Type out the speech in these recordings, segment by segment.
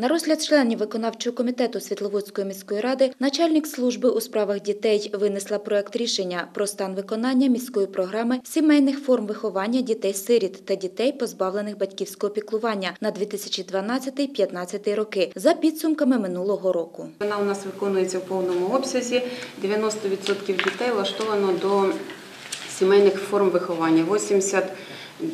На розгляд членів виконавчого комітету Світловодської міської ради начальник служби у справах дітей винесла проект рішення про стан виконання міської програми сімейних форм виховання дітей-сиріт та дітей, позбавлених батьківського піклування на 2012-2015 роки за підсумками минулого року. Вона у нас виконується в повному обсязі. 90% дітей влаштовано до сімейних форм виховання. 80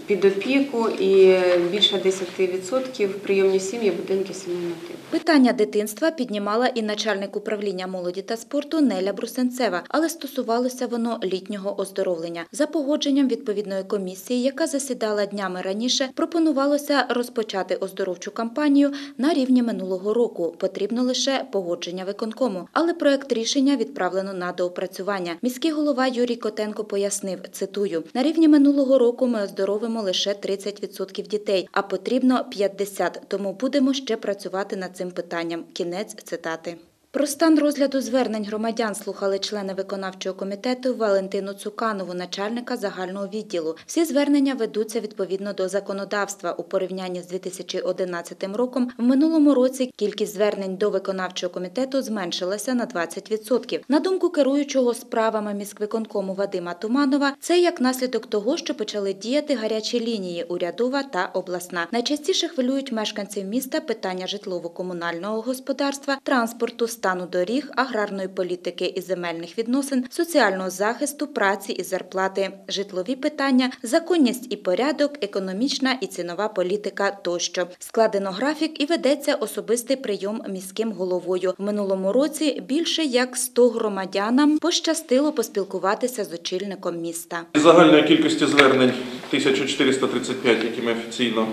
під опіку і більше 10% прийомні сім'ї, будинки сімейного типу. Питання дитинства піднімала і начальник управління молоді та спорту Неля Брусенцева, але стосувалося воно літнього оздоровлення. За погодженням відповідної комісії, яка засідала днями раніше, пропонувалося розпочати оздоровчу кампанію на рівні минулого року. Потрібно лише погодження виконкому. Але проект рішення відправлено на доопрацювання. Міський голова Юрій Котенко пояснив, цитую, на рівні минулого року ми оздоровимо лише 30% дітей, а потрібно 50%, тому будемо ще працювати над цим питанням. Кінець цитати. Про стан розгляду звернень громадян слухали члени виконавчого комітету Валентину Цуканову, начальника загального відділу. Всі звернення ведуться відповідно до законодавства. У порівнянні з 2011 роком в минулому році кількість звернень до виконавчого комітету зменшилася на 20%. На думку керуючого справами міськвиконкому Вадима Туманова, це як наслідок того, що почали діяти гарячі лінії урядова та обласна. Найчастіше хвилюють мешканців міста питання житлово-комунального господарства, транспорту, стану доріг, аграрної політики і земельних відносин, соціального захисту, праці і зарплати, житлові питання, законність і порядок, економічна і цінова політика тощо. Складено графік і ведеться особистий прийом міським головою. В минулому році більше як 100 громадянам пощастило поспілкуватися з очільником міста. Загальної кількості звернень 1435, які ми офіційно е,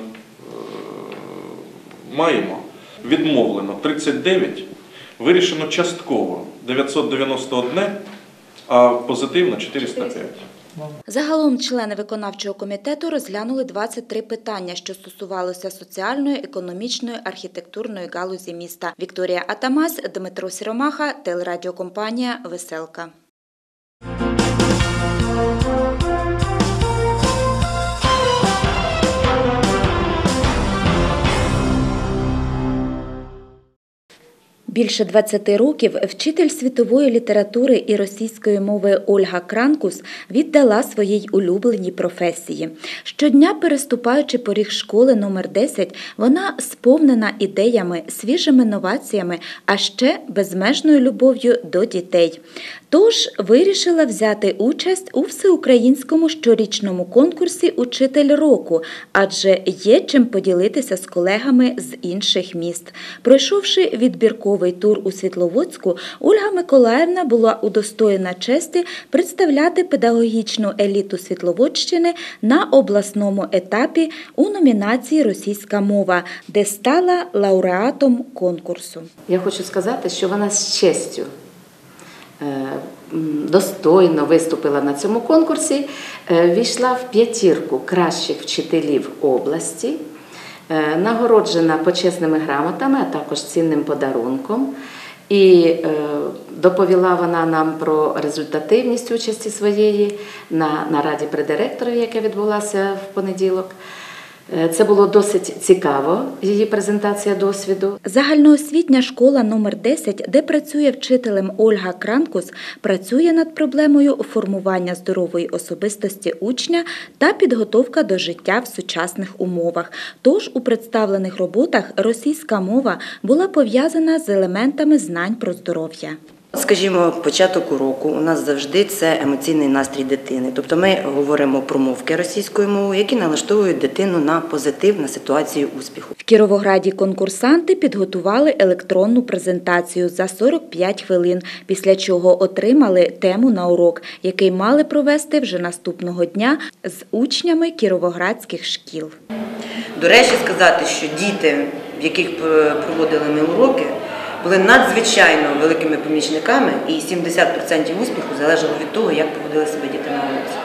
маємо, відмовлено 39, вирішено частково 991, а позитивно 405. Загалом члени виконавчого комітету розглянули 23 питання, що стосувалося соціальної, економічної, архітектурної галузі міста. Вікторія Атамас, Дмитро Сіромаха, телерадіокомпанія Веселка. Більше 20 років вчитель світової літератури і російської мови Ольга Кранкус віддала своїй улюбленій професії. Щодня, переступаючи поріг школи номер 10, вона сповнена ідеями, свіжими новаціями, а ще безмежною любов'ю до дітей. Тож вирішила взяти участь у всеукраїнському щорічному конкурсі Учитель року, адже є чим поділитися з колегами з інших міст. Пройшовши відбірковий тур у Світловодську, Ольга Миколаївна була удостоєна честі представляти педагогічну еліту Світловодщини на обласному етапі у номінації Російська мова, де стала лауреатом конкурсу. Я хочу сказати, що вона з честю достойно виступила на цьому конкурсі, е, війшла в п'ятірку кращих вчителів області, е, нагороджена почесними грамотами, а також цінним подарунком. І е, доповіла вона нам про результативність участі своєї на нараді при директорі, яка відбулася в понеділок. Е, Це було досить цікаво, її презентація досвіду. Загальноосвітня школа номер 10, де працює вчителем Ольга Кранкус, працює над проблемою формування здорової особистості учня та підготовка до життя в сучасних умовах. Тож у представлених роботах російська мова була пов'язана з елементами знань про здоров'я. Скажімо, початок уроку у нас завжди це емоційний настрій дитини. Тобто ми говоримо про мовки російською мовою, які налаштовують дитину на позитив, на ситуацію успіху. В Кіровограді конкурсанти підготували електронну презентацію за 45 хвилин, після чого отримали тему на урок, який мали провести вже наступного дня з учнями кіровоградських шкіл. До речі, сказати, що діти, в яких проводили ми уроки, були надзвичайно великими помічниками, і 70% успіху залежало від того, як поводили себе діти на уроці.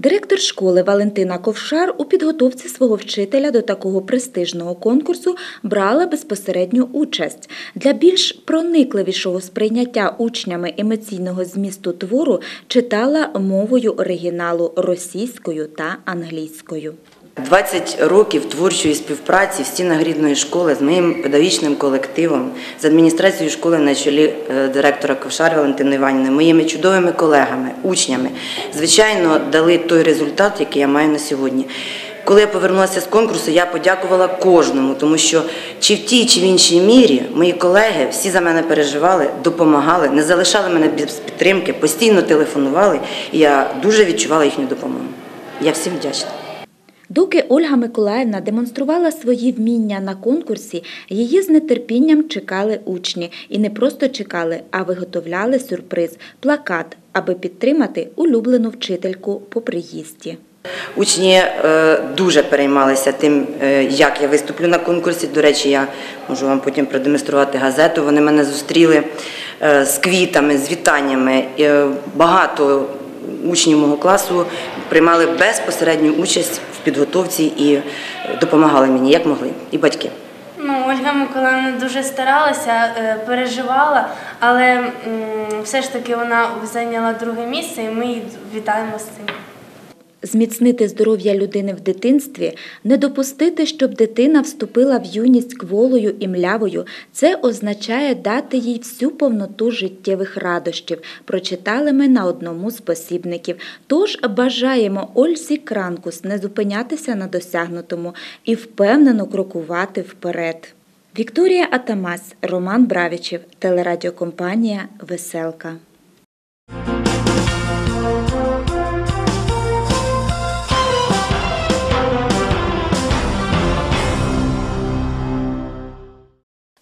Директор школи Валентина Ковшар у підготовці свого вчителя до такого престижного конкурсу брала безпосередню участь. Для більш проникливішого сприйняття учнями емоційного змісту твору читала мовою оригіналу російською та англійською. 20 років творчої співпраці в стінах рідної школи з моїм педагогічним колективом, з адміністрацією школи на чолі е, директора Ковшар Валентини Іванівни, моїми чудовими колегами, учнями, звичайно, дали той результат, який я маю на сьогодні. Коли я повернулася з конкурсу, я подякувала кожному, тому що чи в тій, чи в іншій мірі мої колеги всі за мене переживали, допомагали, не залишали мене без підтримки, постійно телефонували, і я дуже відчувала їхню допомогу. Я всім вдячна. Доки Ольга Миколаївна демонструвала свої вміння на конкурсі, її з нетерпінням чекали учні. І не просто чекали, а виготовляли сюрприз плакат, аби підтримати улюблену вчительку по приїзді. Учні е, дуже переймалися тим, е, як я виступлю на конкурсі. До речі, я можу вам потім продемонструвати газету. Вони мене зустріли е, з квітами, з вітаннями. Багато учнів мого класу приймали безпосередню участь підготовці і допомагали мені, як могли, і батьки. Ну, Ольга Миколаївна дуже старалася, е, переживала, але все ж таки вона зайняла друге місце, і ми її вітаємо з цим. Зміцнити здоров'я людини в дитинстві, не допустити, щоб дитина вступила в юність кволою і млявою, це означає дати їй всю повноту життєвих радощів, прочитали ми на одному з посібників. Тож бажаємо Ольсі Кранкус не зупинятися на досягнутому і впевнено крокувати вперед. Вікторія Атамас, Роман Бравічев, телерадіокомпанія Веселка.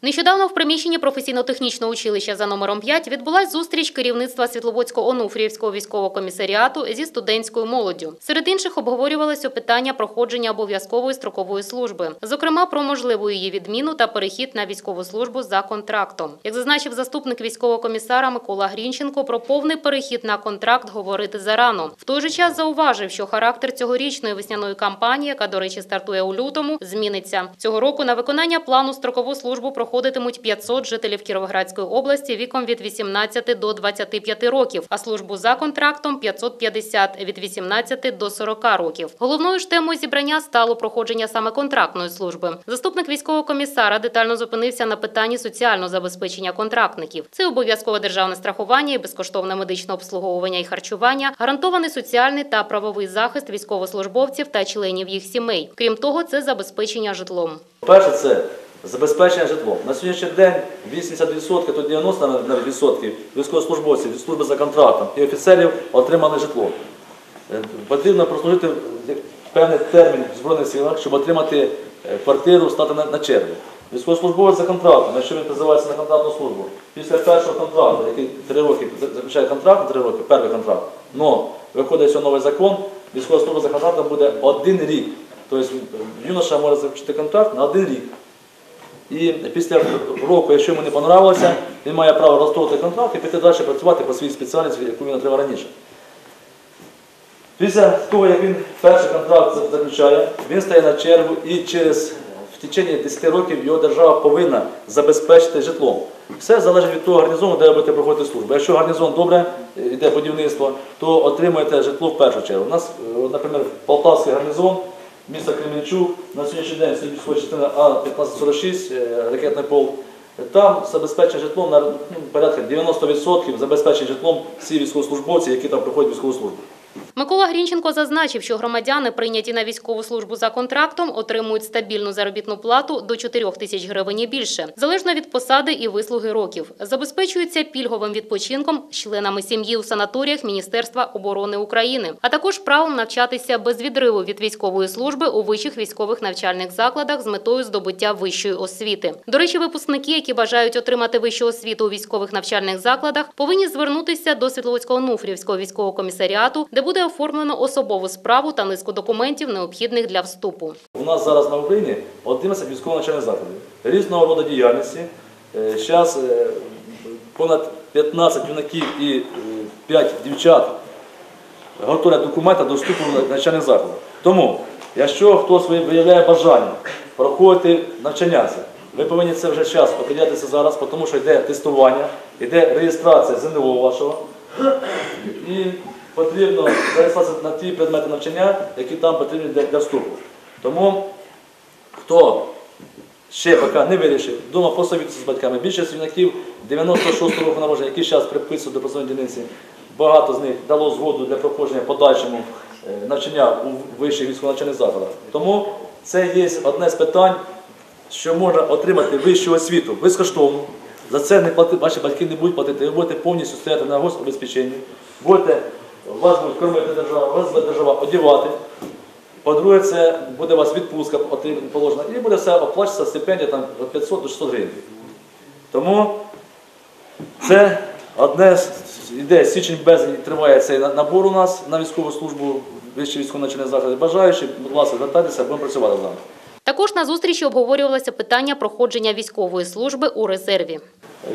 Нещодавно в приміщенні професійно-технічного училища за номером 5 відбулась зустріч керівництва Світловодського онуфріївського військового комісаріату зі студентською молоддю. Серед інших обговорювалося питання проходження обов'язкової строкової служби, зокрема про можливу її відміну та перехід на військову службу за контрактом. Як зазначив заступник військового комісара Микола Грінченко, про повний перехід на контракт говорити зарано. В той же час зауважив, що характер цьогорічної весняної кампанії, яка, до речі, стартує у лютому, зміниться цього року. На виконання плану строкову службу проходитимуть 500 жителів Кіровоградської області віком від 18 до 25 років, а службу за контрактом 550 від 18 до 40 років. Головною ж темою зібрання стало проходження саме контрактної служби. Заступник військового комісара детально зупинився на питанні соціального забезпечення контрактників. Це обов'язкове державне страхування і безкоштовне медичне обслуговування і харчування, гарантований соціальний та правовий захист військовослужбовців та членів їх сімей. Крім того, це забезпечення житлом. Перше це забезпечення житлом. На сьогоднішній день 80% то 90% військовослужбовців від служби за контрактом і офіцерів отримали житло. Е, Потрібно прослужити певний термін в Збройних силах, щоб отримати е, квартиру, стати на, чергу. Військовослужбовець за контрактом, якщо він призивається на контрактну службу, після першого контракту, який три роки заключає контракт, три роки, перший контракт, але виходить що новий закон, військова служба за контрактом буде один рік. Тобто юноша може заключити контракт на один рік. І після року, якщо йому не понравилося, він має право розторгнути контракт і піти далі працювати по своїй спеціальності, яку він отримав раніше. Після того, як він перший контракт заключає, він стає на чергу і через в течение 10 років його держава повинна забезпечити житлом. Все залежить від того гарнізону, де ви будете проходити службу. Якщо гарнізон добре е, йде будівництво, то отримуєте житло в першу чергу. У нас, е, наприклад, Полтавський гарнізон, місто Кременчук, на сьогоднішній день військова частина А-1546, е, ракетний полк. Там забезпечення житлом на ну, порядка 90% забезпечені житлом всі військовослужбовці, які там проходять військову службу. Микола Грінченко зазначив, що громадяни, прийняті на військову службу за контрактом, отримують стабільну заробітну плату до 4 тисяч гривень і більше, залежно від посади і вислуги років. Забезпечуються пільговим відпочинком членами сім'ї у санаторіях Міністерства оборони України, а також правом навчатися без відриву від військової служби у вищих військових навчальних закладах з метою здобуття вищої освіти. До речі, випускники, які бажають отримати вищу освіту у військових навчальних закладах, повинні звернутися до Світловодського Нуфрівського військового комісаріату, де буде оформлено особову справу та низку документів, необхідних для вступу. У нас зараз на Україні 11 військово-навчальних закладів різного роду діяльності. Зараз понад 15 юнаків і 5 дівчат готовлять документи до вступу в навчальних закладів. Тому, якщо хтось виявляє бажання проходити навчання, ви повинні це вже час оприділятися зараз, тому що йде тестування, йде реєстрація ЗНО вашого. Потрібно зареєструватися на ті предмети навчання, які там потрібні для, для вступу. Тому хто ще поки не вирішив, вдома посовітуватися з батьками. Більшість юнаків 96 року народження, які зараз приписують до працівної дільниці, багато з них дало згоду для проходження подальшому е, навчання у вищих військово-навчальних закладах. Тому це є одне з питань, що можна отримати вищу освіту безкоштовно. За це не плати, ваші батьки не будуть платити, ви будете повністю стояти на гособезпеченні, будете, вас будуть кормити держава, вас буде держава одягати. По-друге, це буде у вас відпустка положена, і буде все оплачуватися стипендія там, від 500 до 600 гривень. Тому це одне з іде січень березень триває цей набор у нас на військову службу вищої військово-навчальних закладів. Бажаючи, будь ласка, звертайтеся, будемо працювати з вами. Також на зустрічі обговорювалося питання проходження військової служби у резерві.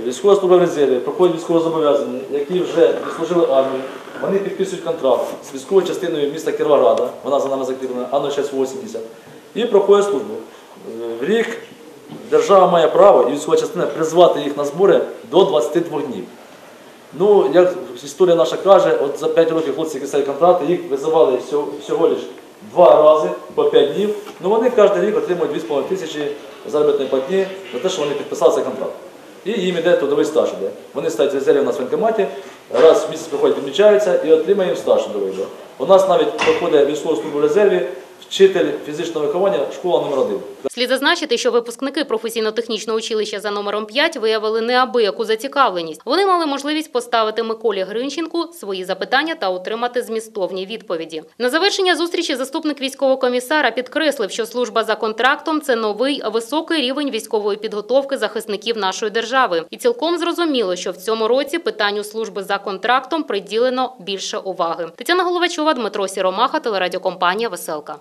Військова служба в резерві проходять військовозобов'язані, які вже відслужили армію. Вони підписують контракт з військовою частиною міста Кіровограда, вона за нами закріплена, ано 80, і проходять службу. Е, В рік держава має право і військова частина призвати їх на збори до 22 днів. Ну, як історія наша каже, от за 5 років хлопці, стали контракти, їх визивали всього, всього лиш два рази по 5 днів. Ну вони кожен рік отримують 2,5 тисячі заробітної платні за те, що вони підписали цей контракт. І їм іде трудовий стаж. Іде. Вони стають в на воєнкоматі, раз в місяць приходять, відмічаються і отримаємо стаж трудовий. У нас навіть проходить військову службу в резерві, вчитель фізичного виховання, школа номер 1 Слід зазначити, що випускники професійно-технічного училища за номером 5 виявили неабияку зацікавленість. Вони мали можливість поставити Миколі Гринченку свої запитання та отримати змістовні відповіді. На завершення зустрічі заступник військового комісара підкреслив, що служба за контрактом це новий високий рівень військової підготовки захисників нашої держави. І цілком зрозуміло, що в цьому році питанню служби за контрактом приділено більше уваги. Тетяна Головачова, Дмитро Сіромаха, телерадіокомпанія Веселка.